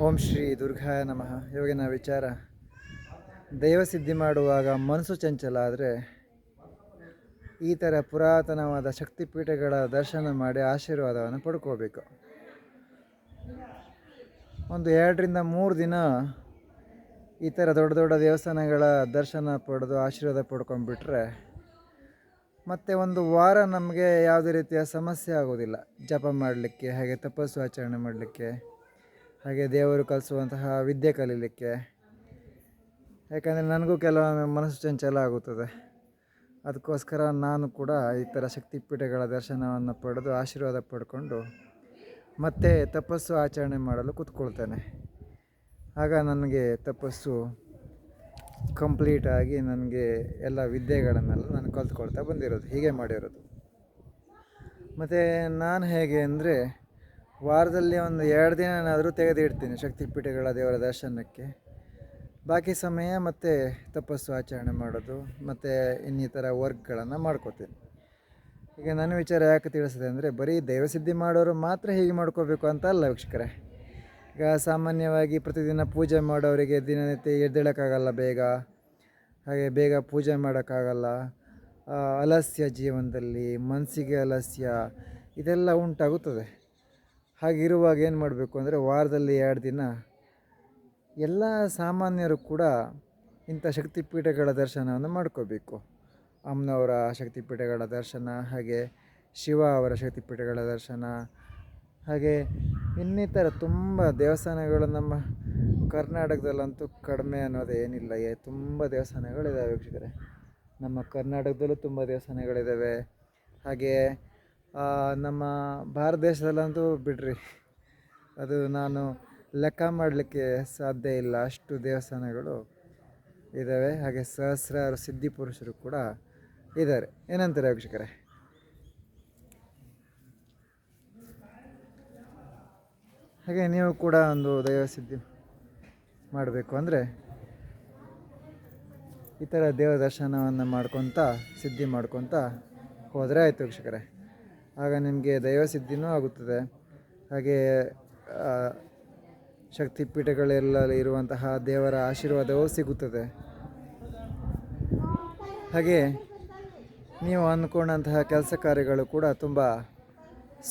ಓಂ ಶ್ರೀ ದುರ್ಗಾಯ ನಮಃ. ಇವಾಗಿನ ವಿಚಾರ ದೈವಸಿದ್ಧಿ ಮಾಡುವಾಗ ಮನಸ್ಸು ಚಂಚಲ ಆದರೆ ಈ ಥರ ಪುರಾತನವಾದ ಶಕ್ತಿಪೀಠಗಳ ದರ್ಶನ ಮಾಡಿ ಆಶೀರ್ವಾದವನ್ನು ಪಡ್ಕೋಬೇಕು. ಒಂದು ಎರಡರಿಂದ ಮೂರು ದಿನ ಈ ಥರ ದೊಡ್ಡ ದೊಡ್ಡ ದೇವಸ್ಥಾನಗಳ ದರ್ಶನ ಪಡೆದು ಆಶೀರ್ವಾದ ಪಡ್ಕೊಂಡ್ಬಿಟ್ರೆ ಮತ್ತು ಒಂದು ವಾರ ನಮಗೆ ಯಾವುದೇ ರೀತಿಯ ಸಮಸ್ಯೆ ಆಗೋದಿಲ್ಲ. ಜಪ ಮಾಡಲಿಕ್ಕೆ, ಹಾಗೆ ತಪಸ್ಸು ಆಚರಣೆ ಮಾಡಲಿಕ್ಕೆ ಹಾಗೆ ದೇವರು ಕಲಿಸುವಂತಹ ವಿದ್ಯೆ ಕಲೀಲಿಕ್ಕೆ. ಯಾಕಂದರೆ ನನಗೂ ಕೆಲವೊಮ್ಮೆ ಮನಸ್ಸು ಚಂಚಲ ಆಗುತ್ತದೆ. ಅದಕ್ಕೋಸ್ಕರ ನಾನು ಕೂಡ ಈ ಥರ ಶಕ್ತಿಪೀಠಗಳ ದರ್ಶನವನ್ನು ಪಡೆದು ಆಶೀರ್ವಾದ ಪಡ್ಕೊಂಡು ಮತ್ತೆ ತಪಸ್ಸು ಆಚರಣೆ ಮಾಡಲು ಕೂತ್ಕೊಳ್ತೇನೆ. ಆಗ ನನಗೆ ತಪಸ್ಸು ಕಂಪ್ಲೀಟಾಗಿ ನನಗೆ ಎಲ್ಲ ವಿದ್ಯೆಗಳನ್ನೆಲ್ಲ ನಾನು ಕಲ್ತ್ಕೊಳ್ತಾ ಬಂದಿರೋದು, ಹೀಗೆ ಮಾಡಿರೋದು. ಮತ್ತು ನಾನು ಹೇಗೆ ಅಂದರೆ ವಾರದಲ್ಲಿ ಒಂದು ಎರಡು ದಿನನಾದರೂ ತೆಗೆದಿಡ್ತೀನಿ ಶಕ್ತಿಪೀಠಗಳ ದೇವರ ದರ್ಶನಕ್ಕೆ. ಬಾಕಿ ಸಮಯ ಮತ್ತು ತಪಸ್ಸು ಆಚರಣೆ ಮಾಡೋದು, ಮತ್ತು ಇನ್ನಿತರ ವರ್ಕ್ಗಳನ್ನು ಮಾಡ್ಕೋತೀನಿ. ಈಗ ನನ್ನ ವಿಚಾರ ಯಾಕೆ ತಿಳಿಸಿದೆ ಅಂದರೆ, ಬರೀ ದೈವಸಿದ್ಧಿ ಮಾಡೋರು ಮಾತ್ರ ಹೀಗೆ ಮಾಡ್ಕೋಬೇಕು ಅಂತ ಅಲ್ಲ ವೀಕ್ಷಕರೇ. ಈಗ ಸಾಮಾನ್ಯವಾಗಿ ಪ್ರತಿದಿನ ಪೂಜೆ ಮಾಡೋರಿಗೆ ದಿನನಿತ್ಯ ಎದ್ದೇಳೋಕ್ಕಾಗಲ್ಲ ಬೇಗ. ಹಾಗೆ ಬೇಗ ಪೂಜೆ ಮಾಡೋಕ್ಕಾಗಲ್ಲ. ಅಲಸ್ಯ ಜೀವನದಲ್ಲಿ ಮನಸ್ಸಿಗೆ ಅಲಸ್ಯ ಇದೆಲ್ಲ ಉಂಟಾಗುತ್ತದೆ. ಹಾಗಿರುವಾಗ ಏನು ಮಾಡಬೇಕು ಅಂದರೆ ವಾರದಲ್ಲಿ ಎರಡು ದಿನ ಎಲ್ಲ ಸಾಮಾನ್ಯರು ಕೂಡ ಇಂಥ ಶಕ್ತಿಪೀಠಗಳ ದರ್ಶನವನ್ನು ಮಾಡ್ಕೋಬೇಕು. ಅಮ್ಮನವರ ಶಕ್ತಿಪೀಠಗಳ ದರ್ಶನ, ಹಾಗೆ ಶಿವ ಅವರ ಶಕ್ತಿಪೀಠಗಳ ದರ್ಶನ, ಹಾಗೆ ಇನ್ನಿತರ ತುಂಬ ದೇವಸ್ಥಾನಗಳು ನಮ್ಮ ಕರ್ನಾಟಕದಲ್ಲಂತೂ ಕಡಿಮೆ ಅನ್ನೋದು ಏನಿಲ್ಲ. ಏ, ತುಂಬ ದೇವಸ್ಥಾನಗಳಿದ್ದಾವೆ ವೀಕ್ಷಕರೇ. ನಮ್ಮ ಕರ್ನಾಟಕದಲ್ಲೂ ತುಂಬ ದೇವಸ್ಥಾನಗಳಿದ್ದಾವೆ ಹಾಗೆ ನಮ್ಮ ಭಾರತ ದೇಶದಲ್ಲಂತೂ ಬಿಡ್ರಿ. ಅದು ನಾನು ಲೆಕ್ಕ ಮಾಡಲಿಕ್ಕೆ ಸಾಧ್ಯ ಇಲ್ಲ. ಅಷ್ಟು ದೇವಸ್ಥಾನಗಳು ಇದ್ದಾವೆ ಹಾಗೆ ಸಹಸ್ರಾರು ಸಿದ್ಧಿ ಪುರುಷರು ಕೂಡ ಇದ್ದಾರೆ ಏನಂತಾರೆ ವೀಕ್ಷಕರೇ? ಹಾಗೆ ನೀವು ಕೂಡ ಒಂದು ದೈವ ಸಿದ್ಧಿ ಮಾಡಬೇಕು ಅಂದರೆ ಈ ಥರ ದೇವ ದರ್ಶನವನ್ನು ಮಾಡ್ಕೊತ, ಸಿದ್ಧಿ ಮಾಡ್ಕೊತ ಹೋದರೆ ಆಯಿತು ವೀಕ್ಷಕರೇ. ಆಗ ನಿಮಗೆ ದೈವ ಸಿದ್ಧಿನೂ ಆಗುತ್ತದೆ. ಹಾಗೆ ಶಕ್ತಿಪೀಠಗಳೆಲ್ಲ ಇರುವಂತಹ ದೇವರ ಆಶೀರ್ವಾದವೂ ಸಿಗುತ್ತದೆ. ಹಾಗೆ, ನೀವು ಅಂದ್ಕೊಂಡಂತಹ ಕೆಲಸ ಕಾರ್ಯಗಳು ಕೂಡ ತುಂಬ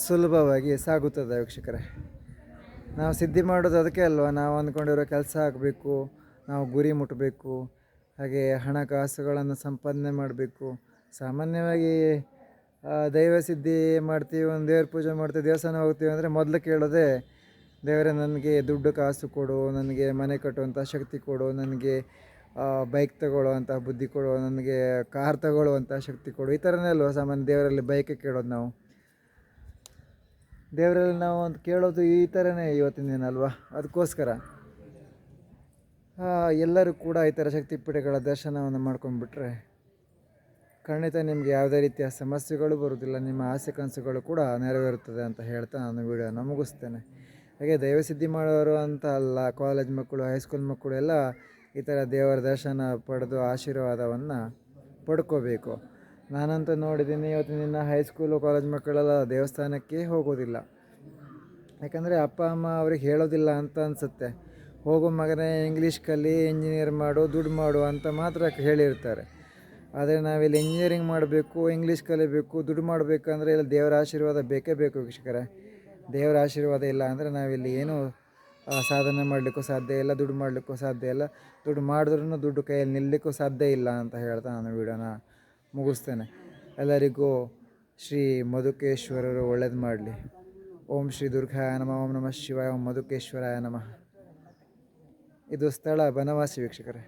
ಸುಲಭವಾಗಿ ಸಾಗುತ್ತದೆ ವೀಕ್ಷಕರೇ. ನಾವು ಸಿದ್ಧಿ ಮಾಡೋದು ಅದಕ್ಕೆ ಅಲ್ವಾ? ನಾವು ಅಂದ್ಕೊಂಡಿರೋ ಕೆಲಸ ಆಗಬೇಕು, ನಾವು ಗುರಿ ಮುಟ್ಟಬೇಕು ಹಾಗೆ ಹಣಕಾಸುಗಳನ್ನು ಸಂಪಾದನೆ ಮಾಡಬೇಕು. ಸಾಮಾನ್ಯವಾಗಿ ದೈವ ಸಿದ್ಧಿ ಮಾಡ್ತೀವಿ, ಒಂದು ದೇವ್ರ ಪೂಜೆ ಮಾಡ್ತೀವಿ, ದೇವಸ್ಥಾನ ಹೋಗ್ತೀವಿ ಅಂದರೆ ಮೊದಲು ಕೇಳೋದೆ, ದೇವರೇ ನನಗೆ ದುಡ್ಡು ಕಾಸು ಕೊಡು, ನನಗೆ ಮನೆ ಕಟ್ಟುವಂಥ ಶಕ್ತಿ ಕೊಡು, ನನಗೆ ಬೈಕ್ ತಗೊಳ್ಳುವಂಥ ಬುದ್ಧಿ ಕೊಡು, ನನಗೆ ಕಾರ್ ತಗೊಳ್ಳುವಂಥ ಶಕ್ತಿ ಕೊಡು, ಈ ಥರನೇ ಅಲ್ವಾ ಸಾಮಾನ್ಯ ದೇವರಲ್ಲಿ ಬೈಕೆ ಕೇಳೋದು ನಾವು? ದೇವರಲ್ಲಿ ನಾವು ಅಂತ ಕೇಳೋದು ಈ ಥರನೇ ಇವತ್ತಿನ ದಿನ ಅಲ್ವಾ? ಅದಕ್ಕೋಸ್ಕರ. ಎಲ್ಲರೂ ಕೂಡ ಈ ಥರ ಶಕ್ತಿಪೀಠಗಳ ದರ್ಶನವನ್ನು ಮಾಡ್ಕೊಂಡ್ಬಿಟ್ರೆ ಖಂಡಿತ ನಿಮಗೆ ಯಾವುದೇ ರೀತಿಯ ಸಮಸ್ಯೆಗಳು ಬರುವುದಿಲ್ಲ, ನಿಮ್ಮ ಆಸೆ ಕನಸುಗಳು ಕೂಡ ನೆರವೇರುತ್ತದೆ ಅಂತ ಹೇಳ್ತಾ ನಾನು ವೀಡಿಯೋನ ಮುಗಿಸ್ತೇನೆ. ಹಾಗೆ ದೈವಸಿದ್ಧಿ ಮಾಡೋರು ಅಂತ ಅಲ್ಲ ಕಾಲೇಜ್ ಮಕ್ಕಳು ಹೈಸ್ಕೂಲ್ ಮಕ್ಕಳು ಎಲ್ಲ ಈ ಥರ ದೇವರ ದರ್ಶನ ಪಡೆದು ಆಶೀರ್ವಾದವನ್ನು ಪಡ್ಕೋಬೇಕು. ನಾನಂತೂ ನೋಡಿದ್ದೀನಿ ಇವತ್ತಿನ ಹೈಸ್ಕೂಲು ಕಾಲೇಜ್ ಮಕ್ಕಳೆಲ್ಲ ದೇವಸ್ಥಾನಕ್ಕೆ ಹೋಗೋದಿಲ್ಲ. ಯಾಕಂದರೆ ಅಪ್ಪ, ಅಮ್ಮ ಅವ್ರಿಗೆ ಹೇಳೋದಿಲ್ಲ ಅಂತ ಅನಿಸುತ್ತೆ. ಹೋಗೋ ಮಗನೇ ಇಂಗ್ಲೀಷ್ ಕಲಿ ಇಂಜಿನಿಯರ್ ಮಾಡು, ದುಡ್ಡು ಮಾಡು ಅಂತ ಮಾತ್ರ ಹೇಳಿರ್ತಾರೆ. ಆದರೆ ನಾವಿಲ್ಲಿ ಇಂಜಿನಿಯರಿಂಗ್ ಮಾಡಬೇಕು ಇಂಗ್ಲೀಷ್ ಕಲಿಬೇಕು, ದುಡ್ಡು ಮಾಡಬೇಕಂದ್ರೆ ಇಲ್ಲಿ ದೇವರ ಆಶೀರ್ವಾದ ಬೇಕೇ ಬೇಕು ವೀಕ್ಷಕರೇ. ದೇವರ ಆಶೀರ್ವಾದ ಇಲ್ಲ ಅಂದರೆ ನಾವಿಲ್ಲಿ ಏನೂ ಸಾಧನೆ ಮಾಡಲಿಕ್ಕೂ ಸಾಧ್ಯ ಇಲ್ಲ, ದುಡ್ಡು ಮಾಡಲಿಕ್ಕೂ ಸಾಧ್ಯ ಇಲ್ಲ. ದುಡ್ಡು ಮಾಡಿದ್ರೂ ದುಡ್ಡು ಕೈಯಲ್ಲಿ ನಿಲ್ಲಲಿಕ್ಕೂ ಸಾಧ್ಯ ಇಲ್ಲ ಅಂತ ಹೇಳ್ತಾ ನಾನು ವಿಡಿಯೋನ ಮುಗಿಸ್ತೇನೆ. ಎಲ್ಲರಿಗೂ ಶ್ರೀ ಮಧುಕೇಶ್ವರರು ಒಳ್ಳೇದು ಮಾಡಲಿ. ಓಂ ಶ್ರೀ ದುರ್ಗಾಯ ನಮಃ, ಓಂ ನಮಃ ಶಿವಾಯ, ಓಂ ಮಧುಕೇಶ್ವರಾಯ ನಮಃ. ಇದು ಸ್ಥಳ, ಬನವಾಸಿ ವೀಕ್ಷಕರೇ.